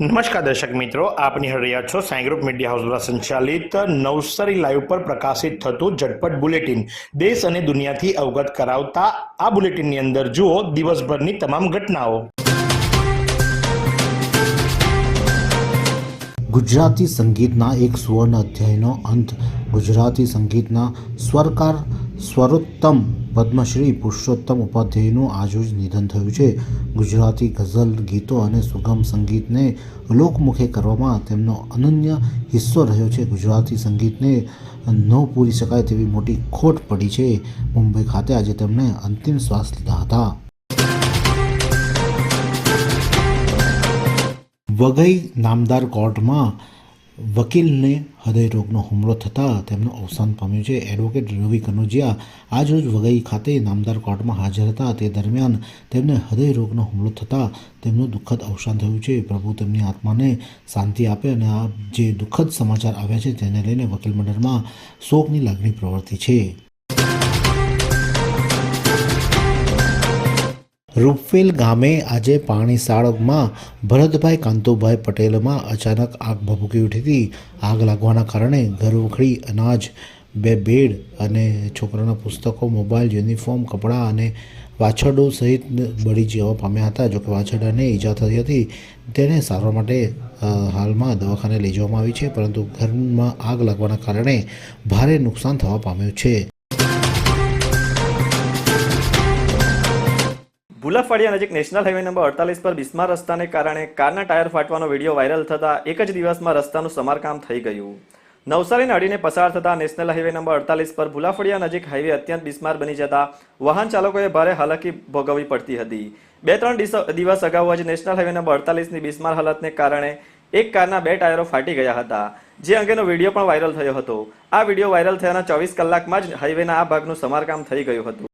નમસ્કાર દર્શક મિત્રો, આપ નિહાળી છો સાંઈ ગ્રુપ મીડિયા હાઉસ દ્વારા સંચાલિત નવસારી લાઈવ પર પ્રકાશિત થતું ઝટપટ બુલેટિન. દેશ અને દુનિયાથી અવગત કરાવતા આ બુલેટિનની અંદર જુઓ દિવસભરની તમામ ઘટનાઓ. ગુજરાતી સંગીતના એક સુવર્ણ અધ્યાયનો અંત. ગુજરાતી સંગીતના સ્વરકાર સ્વરોત્તમ પદ્મશ્રી પુરુષોત્તમ ઉપાધ્યાયનું આજરોજ નિધન થયું છે. ગુજરાતી ગઝલ, ગીતો અને સુગમ સંગીતને લોકમુખે કરવામાં તેમનો અનન્ય હિસ્સો રહ્યો છે. ગુજરાતી સંગીતને ન પૂરી શકાય તેવી મોટી ખોટ પડી છે. મુંબઈ ખાતે આજે તેમણે અંતિમ શ્વાસ લીધા હતા. વઘઈ નામદાર કોર્ટમાં વકીલને હૃદયરોગનો હુમલો થતાં તેમનું અવસાન પામ્યું છે. એડવોકેટ રવિ કનોજિયા આજરોજ વઘઈ ખાતે નામદાર કોર્ટમાં હાજર હતા. તે દરમિયાન તેમને હૃદયરોગનો હુમલો થતાં તેમનું દુઃખદ અવસાન થયું છે. પ્રભુ તેમની આત્માને શાંતિ આપે અને આ જે દુઃખદ સમાચાર આવ્યા છે તેને લઈને વકીલ મંડળમાં શોકની લાગણી પ્રવર્તી છે. રૂપવેલ ગામે આજે પાણીસાળમાં ભરતભાઈ કાંતુભાઈ પટેલમાં અચાનક આગ ભભૂકી ઉઠી હતી. આગ લાગવાના કારણે ઘર ઉખડી, અનાજ, બે બેડ અને છોકરાના પુસ્તકો, મોબાઈલ, યુનિફોર્મ, કપડાં અને વાછરડો સહિત બળી જવા પામ્યા હતા. જોકે વાછરડાને ઈજા થઈ હતી. તેને સારવાર માટે હાલમાં દવાખાને લઈ જવામાં આવી છે, પરંતુ ઘરમાં આગ લાગવાના કારણે ભારે નુકસાન થવા પામ્યું છે. ભૂલાફળિયા નજીક નેશનલ હાઈવે નંબર અડતાલીસ પર બિસ્મા રસ્તાને કારણે કારના ટાયર ફાટવાનો વીડિયો વાયરલ થતા એક જ દિવસમાં રસ્તાનું સમારકામ થઈ ગયું. નવસારીને અડીને પસાર થતા નેશનલ હાઈવે નંબર અડતાલીસ પર ભૂલાફળિયા નજીક હાઈવે અત્યંત બિસ્માર બની જતા વાહન ચાલકોએ ભારે હાલાકી ભોગવવી પડતી હતી. બે ત્રણ દિવસ અગાઉ જ નેશનલ હાઈવે નંબર અડતાલીસની બિસ્માર હાલતને કારણે એક કારના બે ટાયરો ફાટી ગયા હતા, જે અંગેનો વીડિયો પણ વાયરલ થયો હતો. આ વીડિયો વાયરલ થયાના ચોવીસ કલાકમાં જ હાઈવેના આ ભાગનું સમારકામ થઈ ગયું હતું.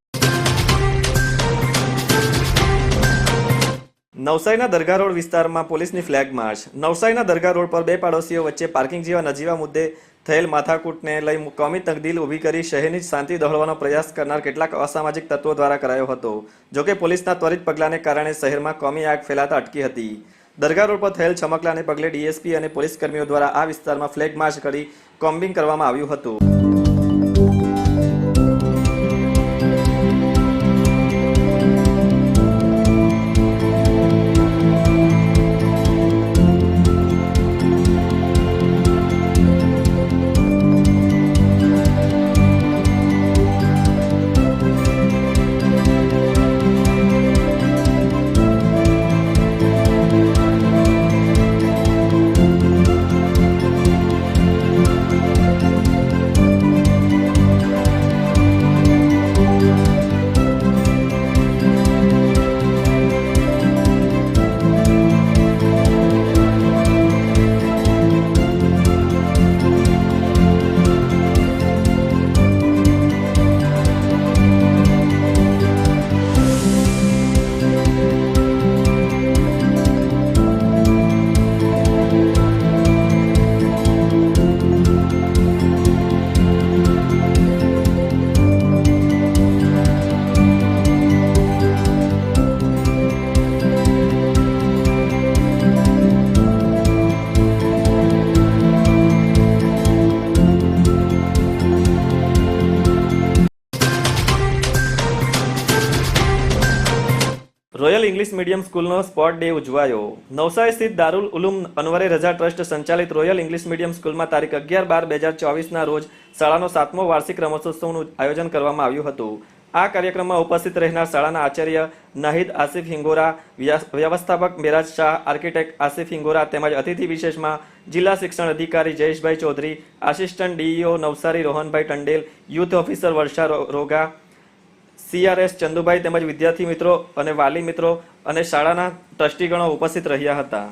નવસારીના દરગાહ રોડ વિસ્તારમાં પોલીસની ફ્લેગ માર્ચ. નવસારીના દરગાહ રોડ પર બે પાડોશીઓ વચ્ચે પાર્કિંગ જેવા નજીવા મુદ્દે થયેલ માથાકૂટને લઈ કોમી તકદીલ ઊભી કરી શહેરની શાંતિ દોહળવાનો પ્રયાસ કરનાર કેટલાક અસામાજિક તત્વો દ્વારા કરાયો હતો જોકે પોલીસના ત્વરિત પગલાંને કારણે શહેરમાં કોમી આગ ફેલાતા અટકી હતી. દરગાહ રોડ પર થયેલ ચમકલાને પગલે ડીએસપી અને પોલીસ કર્મીઓ દ્વારા આ વિસ્તારમાં ફ્લેગ માર્ચ કરી કોમ્બિંગ કરવામાં આવ્યું હતું. રોયલ ઇંગ્લિશ મીડિયમ સ્કૂલનો સ્પોટ ડે ઉજવાયો. નવસારી સ્થિત દારૂલ ઉલુમ અનવરે રજા ટ્રસ્ટ સંચાલિત રોયલ ઇંગ્લિશ મીડિયમ સ્કૂલમાં તારીખ અગિયાર બાર બે હજાર ચોવીસના રોજ શાળાનો સાતમો વાર્ષિક રમતોત્સવનું આયોજન કરવામાં આવ્યું હતું. આ કાર્યક્રમમાં ઉપસ્થિત રહેનાર શાળાના આચાર્ય નાહિદ આસિફ હિંગોરા વ્યવસ્થાપક મેરાજ શાહ, આર્કિટેક્ટ આસિફ હિંગોરા તેમજ અતિથિ વિશેષમાં જિલ્લા શિક્ષણ અધિકારી જયેશભાઈ ચૌધરી, આસિસ્ટન્ટ ડીઈઓ નવસારી રોહનભાઈ Tandel, youth officer Varsha Roga CRS Chandubhai તેમજ વિદ્યાર્થી મિત્રો અને વાલી મિત્રો અને શાળાના ટ્રસ્ટીગણો ઉપસ્થિત રહ્યા હતા.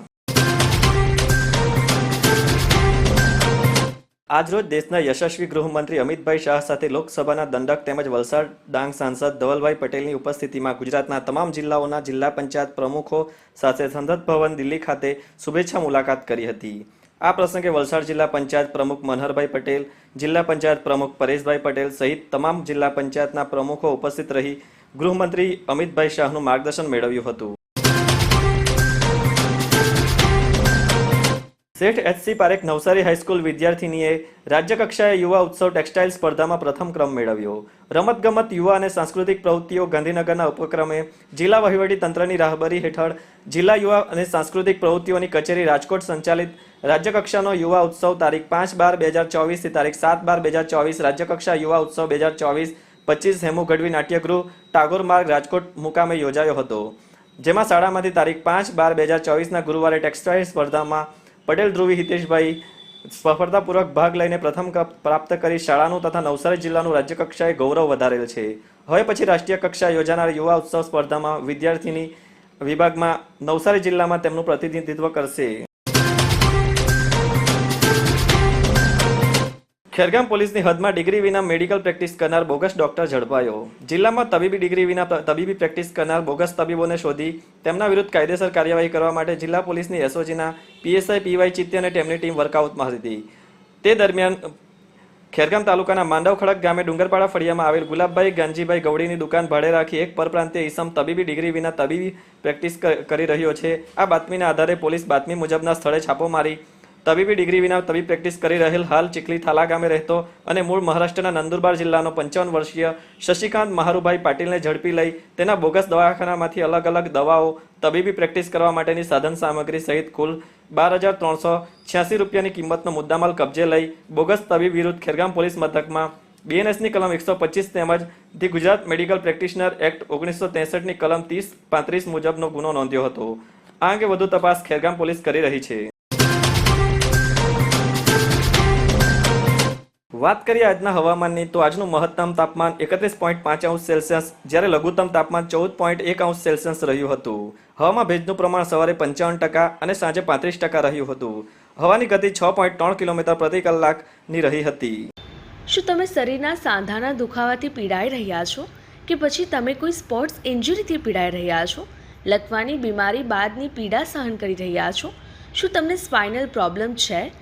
આજરોજ દેશના યશસ્વી ગૃહમંત્રી અમિતભાઈ શાહ સાથે લોકસભાના દંડક તેમજ વલસાડ ડાંગ સાંસદ ધવલભાઈ પટેલની ઉપસ્થિતિમાં ગુજરાતના તમામ જિલ્લાઓના જિલ્લા પંચાયત પ્રમુખો સાથે સંસદ ભવન દિલ્હી ખાતે શુભેચ્છા મુલાકાત કરી હતી. આ પ્રસંગે વલસાડ જિલ્લા પંચાયત પ્રમુખ મનહરભાઈ પટેલ, જિલ્લા પંચાયત પ્રમુખ પરેશભાઈ પટેલ સહિત તમામ જિલ્લા પંચાયતના પ્રમુખો ઉપસ્થિત રહી ગૃહમંત્રી અમિતભાઈ શાહનું માર્ગદર્શન મેળવ્યું હતું. Sheth HC Parekh Navsari high school વિદ્યાર્થીનીએ રાજ્યકક્ષાએ યુવા ઉત્સવ ટેક્સટાઇલ સ્પર્ધામાં પ્રથમ ક્રમ મેળવ્યો. રમતગમત, યુવા અને સાંસ્કૃતિક પ્રવૃત્તિઓ ગાંધીનગરના ઉપક્રમે જિલ્લા વહીવટી તંત્રની રાહબરી હેઠળ જિલ્લા યુવા અને સાંસ્કૃતિક પ્રવૃત્તિઓની કચેરી રાજકોટ સંચાલિત રાજ્યકક્ષાનો યુવા ઉત્સવ તારીખ પાંચ બાર બે હજાર ચોવીસથી તારીખ સાત બાર બે હજાર ચોવીસ, રાજ્યકક્ષા યુવા ઉત્સવ બે હજાર ચોવીસ, પચીસ હેમુ ગઢવી નાટ્યગૃહ, ટાગોર માર્ગ, રાજકોટ મુકામે યોજાયો હતો. જેમાં શાળામાંથી તારીખ પાંચ બાર બે હજાર ચોવીસના ગુરુવારે ટેક્સટાઇલ સ્પર્ધામાં પટેલ ધ્રુવી હિતેશભાઈ સફળતાપૂર્વક ભાગ લઈને પ્રથમ કપ પ્રાપ્ત કરી શાળાનું તથા નવસારી જિલ્લાનું રાજ્યકક્ષાએ ગૌરવ વધારેલ છે. હવે પછી રાષ્ટ્રીય કક્ષાએ યોજાનાર યુવા ઉત્સવ સ્પર્ધામાં વિદ્યાર્થીની વિભાગમાં નવસારી જિલ્લામાં તેમનું પ્રતિનિધિત્વ કરશે. ખેરગામ પોલીસની હદમાં ડિગ્રી વિના મેડિકલ પ્રેક્ટિસ કરનાર બોગસ ડોક્ટર ઝડપાયો. જિલ્લામાં તબીબી ડિગ્રી વિના તબીબી પ્રેક્ટિસ કરનાર બોગસ તબીબોને શોધી તેમના વિરુદ્ધ કાયદેસર કાર્યવાહી કરવા માટે જિલ્લા પોલીસની એસઓજીના પીએસઆઈ પીવાય ચિત્તે અને તેમની ટીમ વર્કઆઉટમાં હતી. તે દરમિયાન ખેરગામ તાલુકાના માંડવ ખડક ગામે ડુંગરપાડા ફળિયામાં આવેલ ગુલાબભાઈ ગાંજીભાઈ ગવડીની દુકાન ભાડે રાખી એક પરપ્રાંતીય ઈસમ તબીબી ડિગ્રી વિના તબીબી પ્રેક્ટિસ કરી રહ્યો છે. આ બાતમીના આધારે પોલીસ બાતમી મુજબના સ્થળે છાપો મારી તબીબી ડિગ્રી વિના તબીબ પ્રેક્ટિસ કરી રહેલ હાલ ચીખલી થાલા ગામે રહેતો અને મૂળ મહારાષ્ટ્રના નંદુરબાર જિલ્લાનો પંચાવન વર્ષીય શશિકાંત મહારુભાઈ પાટીલને ઝડપી લઈ તેના બોગસ દવાખાનામાંથી અલગ અલગ દવાઓ તબીબી પ્રેક્ટિસ કરવા માટેની સાધન સામગ્રી સહિત કુલ બાર હજાર ત્રણસો છ્યાસી રૂપિયાની કિંમતનો મુદ્દામાલ કબજે લઈ બોગસ તબીબ વિરુદ્ધ ખેરગામ પોલીસ મથકમાં બીએનએસની કલમ એકસો પચીસ તેમજ the Gujarat medical practitioner act ઓગણીસો ત્રેસઠની કલમ ત્રીસ પાંત્રીસ મુજબનો ગુનો નોંધ્યો હતો. આ અંગે વધુ તપાસ ખેરગામ પોલીસ કરી રહી છે. વાત કરીએ આજના હવામાનની, તો આજનું મહત્તમ તાપમાન એકત્રીસ પોઈન્ટ પાંચ અંશ સેલ્સિયસ, જ્યારે લઘુત્તમ તાપમાન ચૌદ પોઈન્ટ એક અંશ સેલ્સિયસ રહ્યું હતું. હવામાં ભેજનું પ્રમાણ સવારે પંચાવન ટકા અને સાંજે પાંત્રીસ ટકા રહ્યું હતું. હવાની ગતિ છ પોઈન્ટ ત્રણ કિલોમીટર પ્રતિ કલાકની રહી હતી. શું તમે શરીરના સાંધાના દુખાવાથી પીડાઈ રહ્યા છો? કે પછી તમે કોઈ સ્પોર્ટ્સ ઇન્જરીથી પીડાઈ રહ્યા છો? લકવાની બીમારી બાદની પીડા સહન કરી રહ્યા છો? શું તમને સ્પાઇનલ પ્રોબ્લેમ છે?